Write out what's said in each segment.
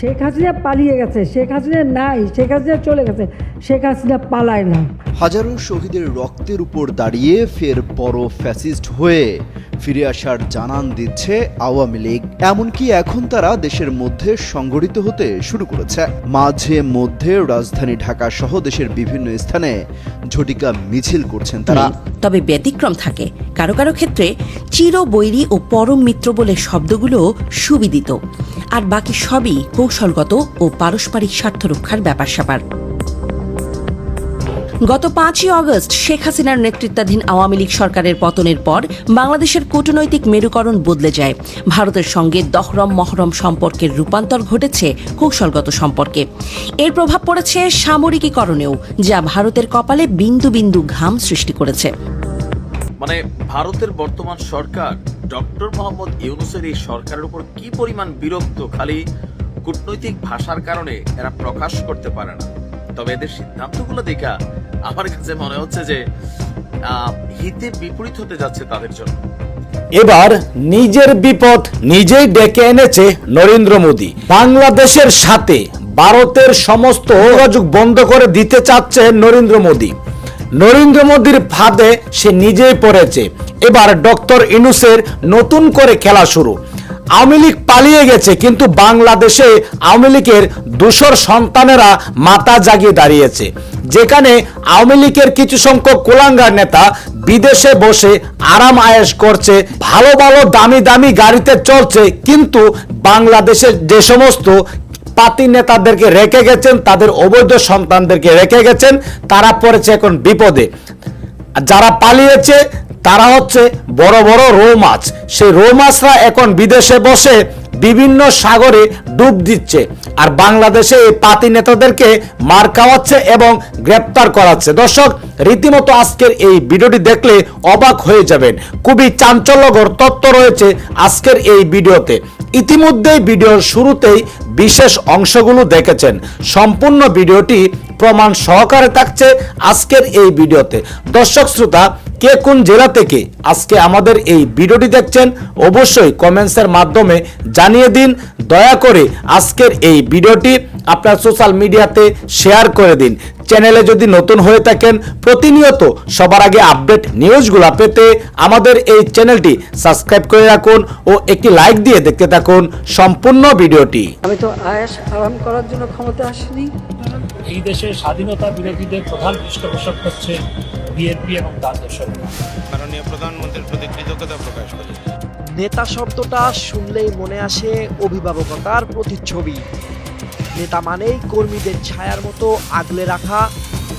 শেখ হাসিনা পালিয়ে গেছে, শেখ হাসিনা নাই, শেখ হাসিনা চলে গেছে, শেখ হাসিনা পালায় না। হাজারো শহীদের রক্তের উপর দাঁড়িয়ে ফের বড় ফ্যাসিস্ট হয়ে ফিরে আসার জানান দিচ্ছে আওয়ামী লীগ। এমনকি এখন তারা দেশের মধ্যে সংগঠিত হতে শুরু করেছে। মাঝে মধ্যে রাজধানী ঢাকা সহ দেশের বিভিন্ন স্থানে ঝটিকা মিছিল করছেন তারা। তবে ব্যতিক্রম থাকে। কারও কারও ক্ষেত্রে চির বৈরী ও পরম মিত্র বলে শব্দগুলো সুবিদিত। আর বাকি সবই কৌশলগত ও পারস্পরিক স্বার্থ রক্ষার ব্যাপার স্যাপার গত পাঁচই অগস্ট শেখ হাসিনার নেতৃত্বাধীন আওয়ামী লীগ সরকারের পতনের পর বাংলাদেশের কূটনৈতিক মেরুকরণ বদলে যায়। ভারতের সঙ্গে দহরম মহরম সম্পর্কের রূপান্তর ঘটেছে কৌশলগত সম্পর্কে। এর প্রভাব পড়েছে সামরিকীকরণেও, যা ভারতের কপালে বিন্দু বিন্দু ঘাম সৃষ্টি করেছে। মানে ভারতের বর্তমান সরকার ডক্টর মোহাম্মদ ইউনুসের এই সরকারের উপর কি পরিমাণ বিরক্ত খালি কূটনৈতিক ভাষার কারণে এরা প্রকাশ করতে পারে না। তবে এদের সিদ্ধান্তগুলো দেখা আমার কাছে মনে হচ্ছে যে হিতে বিপরীত হতে যাচ্ছে তাদের জন্য। এবার নিজের বিপদ নিজেই ডেকে এনেছে নরেন্দ্র মোদী। বাংলাদেশের সাথে ভারতের সমস্ত যোগাযোগ বন্ধ করে দিতে চাচ্ছে নরেন্দ্র মোদী। নরেন্দ্র মোদীর ফাঁদে সে নিজেই পড়েছে। এবার ডক্টর ইনুসের নতুন করে খেলা শুরু। আওয়ামী লীগ পালিয়ে গেছে, কিন্তু বাংলাদেশে আওয়ামী লীগের দূষর সন্তানেরা মাথা জাগিয়ে দাঁড়িয়েছে। যেখানে আওয়ামী লীগের কিছু সংখ্যক কুলাঙ্গার নেতা বিদেশে বসে আরাম আয়েশ করছে, ভালো ভালো দামি দামি গাড়িতে চলছে, কিন্তু বাংলাদেশের যে সমস্ত পাতি নেতাদেরকে রেখে গেছেন, তাদের অবৈধ সন্তানদেরকে রেখে গেছেন, তারা পড়েছে এখন বিপদে। যারা পালিয়েছে তারা হচ্ছে বড় বড় রৌ মাছ। সেই রৌ মাছরা এখন বিদেশে বসে বিভিন্ন সাগরে ডুব দিচ্ছে আর বাংলাদেশে এই পাতি নেতাদেরকে মার খাওয়াচ্ছে এবং গ্রেপ্তার করাচ্ছে। দর্শক, রীতিমতো আজকের এই ভিডিওটি দেখলে অবাক হয়ে যাবেন। খুবই চাঞ্চল্যকর তত্ত্ব রয়েছে আজকের এই ভিডিওতে। ইতিমধ্যেই ভিডিওর শুরুতেই বিশেষ অংশগুলো দেখেছেন। সম্পূর্ণ ভিডিওটি প্রমাণ সহকারে থাকছে আজকের এই ভিডিওতে। দর্শক, শ্রোতা কে কোন জেলা থেকে আজকে আমাদের এই ভিডিওটি দেখছেন, অবশ্যই কমেন্টসের মাধ্যমে জানিয়ে দিন। দয়া করে আজকের এই ভিডিওটি আপনার সোশ্যাল মিডিয়াতে শেয়ার করে দিন। চ্যানেলে যদি নতুন হয়ে থাকেন, প্রতিনিয়ত সবার আগে আপডেট নিউজগুলো পেতে আমাদের এই চ্যানেলটি সাবস্ক্রাইব করে রাখুন ও একটি লাইক দিয়ে দেখতে থাকুন সম্পূর্ণ ভিডিওটি। আমি তো আয়াস আরাম করার জন্য ক্ষমতা আসিনি। এই দেশের স্বাধীনতা বিরোধীদের প্রধান পৃষ্ঠপোষক হচ্ছে বিএনপি এবং তার দর্শকরা। মাননীয় প্রধানমন্ত্রীর প্রতি কৃতজ্ঞতা প্রকাশ করি নেতা শব্দটা শুনলেই মনে আসে অভিভাবকতার প্রতিচ্ছবি। নেতা মানেই কর্মীদের ছায়ার মতো আগলে রাখা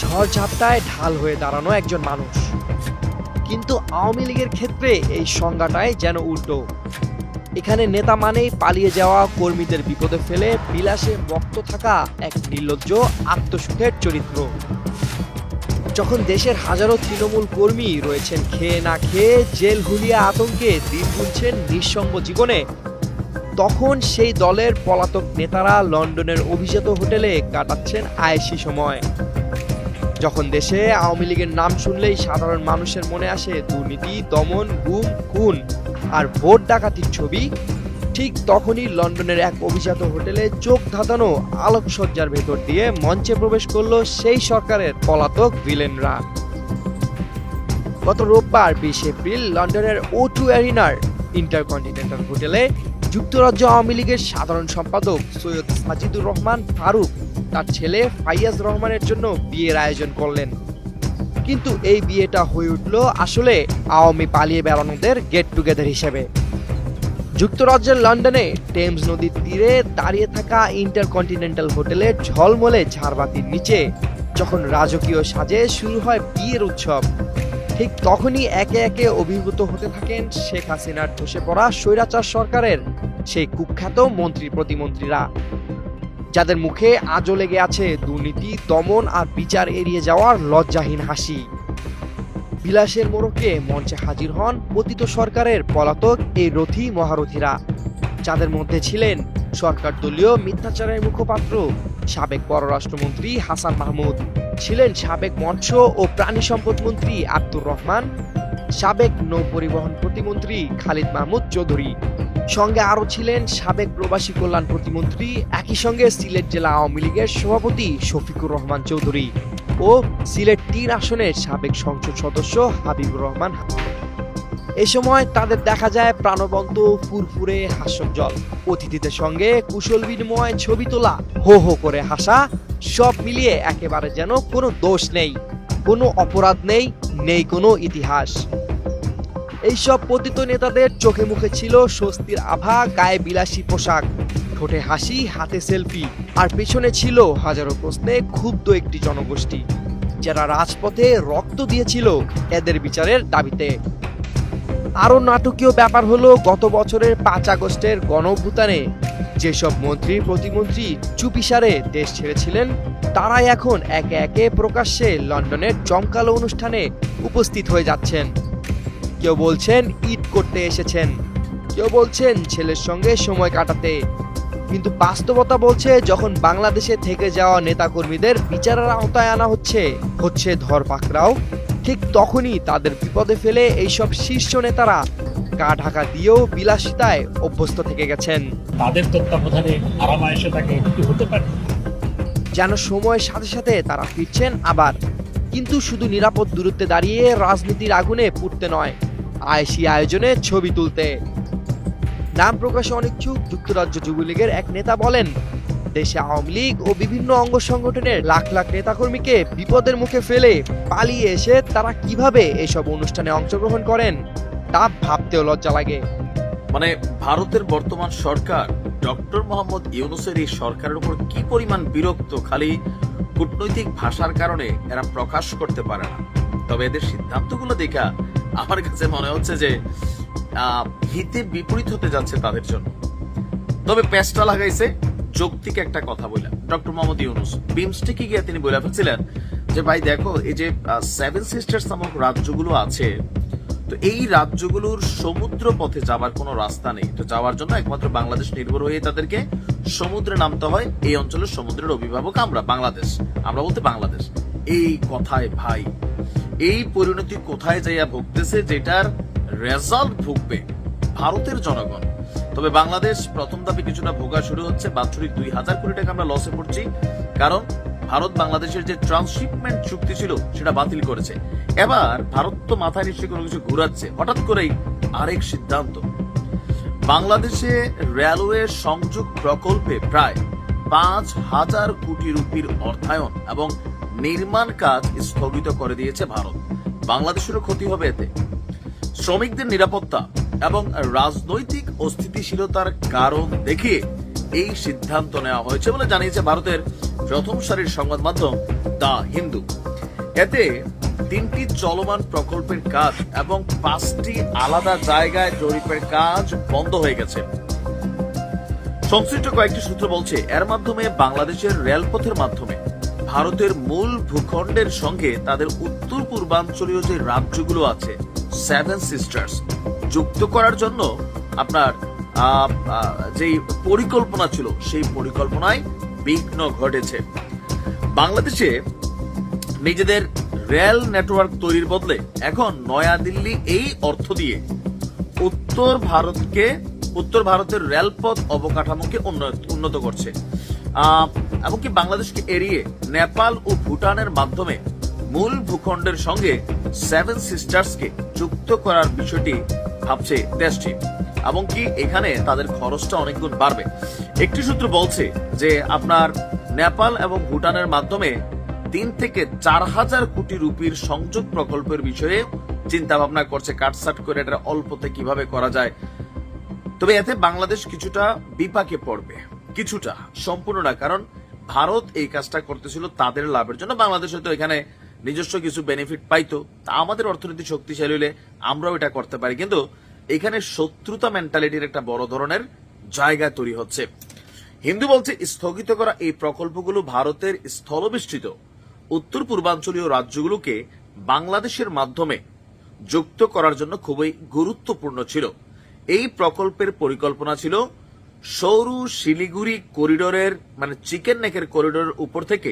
ঝড় ঝাপটায় ঢাল হয়ে দাঁড়ানো একজন মানুষ। কিন্তু আওয়ামী লীগের ক্ষেত্রে এই সংজ্ঞাটাই যেন উল্টো। এখানে নেতা মানেই পালিয়ে যাওয়া কর্মীদের বিপদে ফেলে বিলাসে মক্ত থাকা এক নির্লজ্জ আত্মসুখের চরিত্র। যখন দেশের হাজারো তৃণমূল কর্মী রয়েছেন খেয়ে না খেয়ে জেল হুলিয়া আতঙ্কে দিন গুনছেন নিঃসঙ্গ জীবনে, তখন সেই দলের পলাতক নেতারা লন্ডনের অভিজাত হোটেলে কাটাচ্ছেন আয়েসি সময়। যখন দেশে আওয়ামী লীগের নাম শুনলেই সাধারণ মানুষের মনে আসে দুর্নীতি, দমন, গুম, খুন। আর ভোট ডাকাতির ছবি, ঠিক তখনই লন্ডনের এক অভিজাত হোটেলে চোখ ধাঁধানো আলোকসজ্জার ভেতর দিয়ে মঞ্চে প্রবেশ করল সেই সরকারের পলাতক ভিলেনরা। গত রোববার বিশ এপ্রিল লন্ডনের ও টু অ্যারিনার ইন্টারকন্টিনেন্টাল হোটেলে যুক্তরাজ্য আওয়ামী লীগের সাধারণ সম্পাদক সৈয়দ সাজিদুর রহমান ফারুক তার ছেলে ফাইয়াজ রহমানের জন্য বিয়ের আয়োজন করলেন। কিন্তু এই বিয়েটা হয়ে উঠল আসলে আওয়ামী পালিয়ে বেড়ানোদের গেট টুগেদার হিসেবে। যুক্তরাজ্যের লন্ডনে টেমস নদীর তীরে দাঁড়িয়ে থাকা ইন্টারকন্টিনেন্টাল হোটেলে ঝলমলে ঝাড়বাতির নিচে যখন রাজকীয় সাজে শুরু হয় বিয়ের উৎসব, ঠিক তখনই একে একে অভিভূত হতে থাকেন শেখ হাসিনার ধসে পড়া স্বৈরাচার সরকারের সেই কুখ্যাত মন্ত্রী প্রতিমন্ত্রীরা যাদের মুখে আজও লেগে আছে দুর্নীতি, দমন আর বিচার এড়িয়ে যাওয়ার লজ্জাহীন হাসি। বিলাসের মোড়কে মঞ্চে হাজির হন পতিত সরকারের পলাতক এই রথী মহারথীরা। যাদের মধ্যে ছিলেন সরকার দলীয় মিথ্যাচারের মুখপাত্র, সাবেক পররাষ্ট্রমন্ত্রী হাসান মাহমুদ, ছিলেন সাবেক মৎস্য ও প্রাণী সম্পদ মন্ত্রী আব্দুর রহমান, সাবেক নৌ পরিবহন প্রতিমন্ত্রী খালিদ মাহমুদ চৌধুরী। সঙ্গে আরও ছিলেন সাবেক প্রবাসী কল্যাণ প্রতিমন্ত্রী, একই সঙ্গে সিলেট জেলা আওয়ামী লীগের সভাপতি শফিকুর রহমান চৌধুরী ও সিলেট তিন আসনের সাবেক সংসদ সদস্য হাবিবুর রহমান এ সময় তাদের দেখা যায় প্রাণবন্ত ফুরফুরে হাস্যোজ্জ্বল। অতিথিদের সঙ্গে কুশল বিনিময়, ছবি তোলা, হো হো করে হাসা, সব মিলিয়ে একেবারে যেন কোনো দোষ নেই, কোনো অপরাধ নেই নেই কোনো ইতিহাস। এইসব পতিত নেতাদের চোখে মুখে ছিল স্বস্তির আভা, গায়ে বিলাসী পোশাক। ঠোঁটে হাসি, হাতে সেলফি। আর পেছনে ছিল হাজারো প্রশ্নে ক্ষুব্ধ একটি জনগোষ্ঠী। যারা রাজপথে রক্ত দিয়েছিল এদের বিচারের দাবিতে। আরও নাটকীয় ব্যাপার হলো, গত বছরের পাঁচ আগস্টের গণভূতানে যেসব মন্ত্রী, প্রতিমন্ত্রী চুপিসারে দেশ ছেড়েছিলেন, তারাই এখন একে একে প্রকাশ্যে লন্ডনের জমকালো অনুষ্ঠানে উপস্থিত হয়ে যাচ্ছেন। কেউ বলছেন ঈদ করতে এসেছেন। কেউ বলছেন ছেলের সঙ্গে সময় কাটাতে। কিন্তু বাস্তবতা বলছে যখন বাংলাদেশে থেকে যাওয়া নেতাকর্মীদের বিচারের আওতায় আনা হচ্ছে হচ্ছে ধরপাকড়াও ঠিক তখনই তাদের বিপদে ফেলে এইসব শীর্ষ নেতারা গা ঢাকা দিয়েও বিলাসিতায় অভ্যস্ত থেকে গেছেন। তাদের তত্ত্বাবধানে আরামায়েশে তাকে একটু হতে পারে। যেন সময়ের সাথে সাথে তারা ফিরছেন আবার। কিন্তু শুধু নিরাপদ দূরত্বে দাঁড়িয়ে রাজনীতির আগুনে পুড়তে নয় আয়েসি আয়োজনে ছবি তুলতে। নাম প্রকাশে অনিচ্ছুক যুক্তরাজ্য যুবলীগের এক নেতা বলেন, দেশে আওয়ামী লীগ ও বিভিন্ন অঙ্গ সংগঠনের লাখ লাখ নেতাকর্মীকে বিপদের মুখে ফেলে পালিয়ে এসে তারা কীভাবে এসব অনুষ্ঠানে অংশগ্রহণ করেন, তা ভাবতেও লজ্জা লাগে। মানে ভারতের বর্তমান সরকার ডক্টর মোহাম্মদ ইউনুসের এই সরকারের উপর কি পরিমাণ বিরক্ত খালি কূটনৈতিক ভাষার কারণে এরা প্রকাশ করতে পারে না। তবে এদের সিদ্ধান্তগুলো দেখা আমার কাছে মনে হচ্ছে যে হিতে বিপরীত হতে যাচ্ছে তাদের জন্য। তবে পেস্টা লাগাইছে যৌক্তিক একটা কথা বললাম ডক্টর মোহাম্মদ ইউনুস বিমস্টেকে গিয়ে তিনি বলে ফেলছিলেন যে, ভাই দেখো, এই যে সেভেন সিস্টার্স নামক রাজ্যগুলো আছে, তো এই রাজ্যগুলোর সমুদ্র পথে যাবার কোনো রাস্তা নেই। তো যাওয়ার জন্য একমাত্র বাংলাদেশ নির্ভর হয়ে তাদেরকে সমুদ্রে নামতে হয়। এই অঞ্চলের সমুদ্রের অভিভাবক আমরা, বাংলাদেশ। আমরা বলতে বাংলাদেশ। এই কথায় ভাই এই পরিণতি কোথায় যাইয়া ভুগতেছে যেটার রেজাল্ট ভুগবে ভারতের জনগণ। তবে বাংলাদেশ প্রথম ধাপে কিছুটা ভোগা শুরু হচ্ছে, বাৎসরিক দুই হাজার কোটি টাকা আমরা লসে পড়ছি। কারণ ভারত বাংলাদেশের যে ট্রান্সশিপমেন্ট চুক্তি ছিল, সেটা বাতিল করেছে। এবার ভারত তো মাথায় নিশ্চয়ই কোনো কিছু ঘুরাচ্ছে। হঠাৎ করেই আরেক সিদ্ধান্ত। বাংলাদেশে রেলওয়ে সংযোগ প্রকল্পে প্রায় পাঁচ হাজার কোটি রুপির অর্থায়ন এবং নির্মাণ কাজ স্থগিত করে দিয়েছে ভারত। বাংলাদেশেরও ক্ষতি হবে এতে। শ্রমিকদের নিরাপত্তা এবং রাজনৈতিক অস্থিতিশীলতার কারণ দেখিয়ে এই সিদ্ধান্ত নেওয়া হয়েছে বলে জানিয়েছে ভারতের প্রথম সারির সংবাদ মাধ্যম দা হিন্দু। এতে তিনটি চলমান প্রকল্পের কাজ এবং পাঁচটি আলাদা জায়গায় জরিপের কাজ বন্ধ হয়ে গেছে। সংশ্লিষ্ট কয়েকটি সূত্র বলছে, এর মাধ্যমে বাংলাদেশের রেলপথের মাধ্যমে ভারতের মূল ভূখণ্ডের সঙ্গে তাদের উত্তর পূর্বাঞ্চলীয় যে রাজ্যগুলো আছে সেভেন সিস্টার্স যুক্ত করার জন্য আপনার যেই পরিকল্পনা ছিল, সেই পরিকল্পনায় বিঘ্ন ঘটেছে। বাংলাদেশে নিজেদের রেল নেটওয়ার্ক তৈরির বদলে এখন নয়াদিল্লি এই অর্থ দিয়ে উত্তর ভারতকে, উত্তর ভারতের রেলপথ অবকাঠামোকে উন্নত করছে। এমনকি বাংলাদেশকে এড়িয়ে নেপাল ও ভুটানের মাধ্যমে মূল ভূখণ্ডের সঙ্গে সেভেন সিস্টার্সকে যুক্ত করার বিষয়টি ভাবছে দেশটি এমনকি এখানে তাদের খরচটা অনেক গুণ বাড়বে। একটি সূত্র বলছে যে আপনার নেপাল এবং ভুটানের মাধ্যমে তিন থেকে চার হাজার কোটি রুপির সংযোগ প্রকল্পের বিষয়ে চিন্তা ভাবনা করছে কাটসাট করে এটা অল্পতে কীভাবে করা যায়। তবে এতে বাংলাদেশ কিছুটা বিপাকে পড়বে। কিছুটা, সম্পূর্ণ না, কারণ ভারত এই কাজটা করতেছিল তাদের লাভের জন্য। বাংলাদেশ হয়তো এখানে নিজস্ব কিছু বেনিফিট পাইতো, তা আমাদের অর্থনীতি শক্তিশালী হলে আমরাও এটা করতে পারি। কিন্তু এখানে শত্রুতা মেন্টালিটির একটা বড় ধরনের জায়গা তৈরি হচ্ছে। হিন্দু বলছে, স্থগিত করা এই প্রকল্পগুলো ভারতের স্থলবেষ্টিত উত্তর পূর্বাঞ্চলীয় রাজ্যগুলোকে বাংলাদেশের মাধ্যমে যুক্ত করার জন্য খুবই গুরুত্বপূর্ণ ছিল। এই প্রকল্পের পরিকল্পনা ছিল সৌরু শিলিগুড়ি করিডোরের মানে চিকেন নেকের করিডোরের উপর থেকে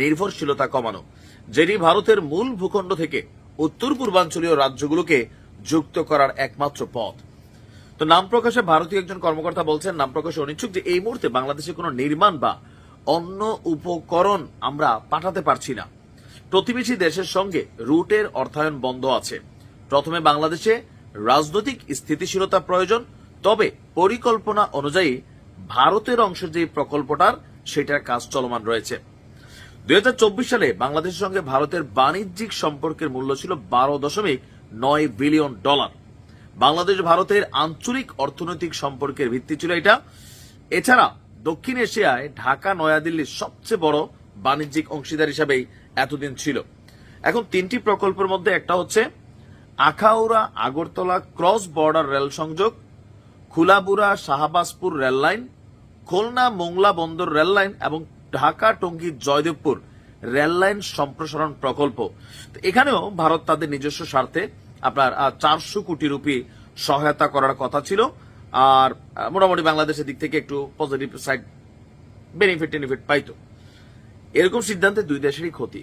নির্ভরশীলতা কমানো, যেটি ভারতের মূল ভূখণ্ড থেকে উত্তর পূর্বাঞ্চলীয় রাজ্যগুলোকে যুক্ত করার একমাত্র পথ। তো নাম প্রকাশে ভারতীয় একজন কর্মকর্তা বলছেন, নাম প্রকাশে অনিচ্ছুক যে এই মুহূর্তে বাংলাদেশে কোনো নির্মাণ বা অন্য উপকরণ আমরা পাঠাতে পারছি না। প্রতিবেশী দেশের সঙ্গে রুটের অর্থায়ন বন্ধ আছে। প্রথমে বাংলাদেশে রাজনৈতিক স্থিতিশীলতা প্রয়োজন, তবে পরিকল্পনা অনুযায়ী ভারতের অংশের যে প্রকল্পটার, সেটার কাজ চলমান রয়েছে। দুই হাজার চব্বিশ সালে বাংলাদেশের সঙ্গে ভারতের বাণিজ্যিক সম্পর্কের মূল্য ছিল বারো দশমিক নয় বিলিয়ন ডলার। বাংলাদেশ ভারতের আঞ্চলিক অর্থনৈতিক সম্পর্কের ভিত্তি ছিল এটা। এছাড়া দক্ষিণ এশিয়ায় ঢাকা, নয়াদিল্লির সবচেয়ে বড় বাণিজ্যিক অংশীদার হিসাবেই এতদিন ছিল। এখন তিনটি প্রকল্পের মধ্যে একটা হচ্ছে Akhaura Agartala cross border rail সংযোগ খুলাবুড়া শাহবাজপুর রেল লাইন, খুলনা মোংলা বন্দর রেল লাইন এবং ঢাকা টঙ্গী জয়দেবপুর রেল লাইন সম্প্রসারণ প্রকল্প। এখানেও ভারত তাদের নিজস্ব স্বার্থে আপনার চারশো কোটি রুপি সহায়তা করার কথা ছিল। আর মোটামুটি বাংলাদেশের দিক থেকে একটু পজিটিভ সাইড বেনিফিট টেনিফিট পাইতো। এরকম সিদ্ধান্তে দুই দেশেরই ক্ষতি।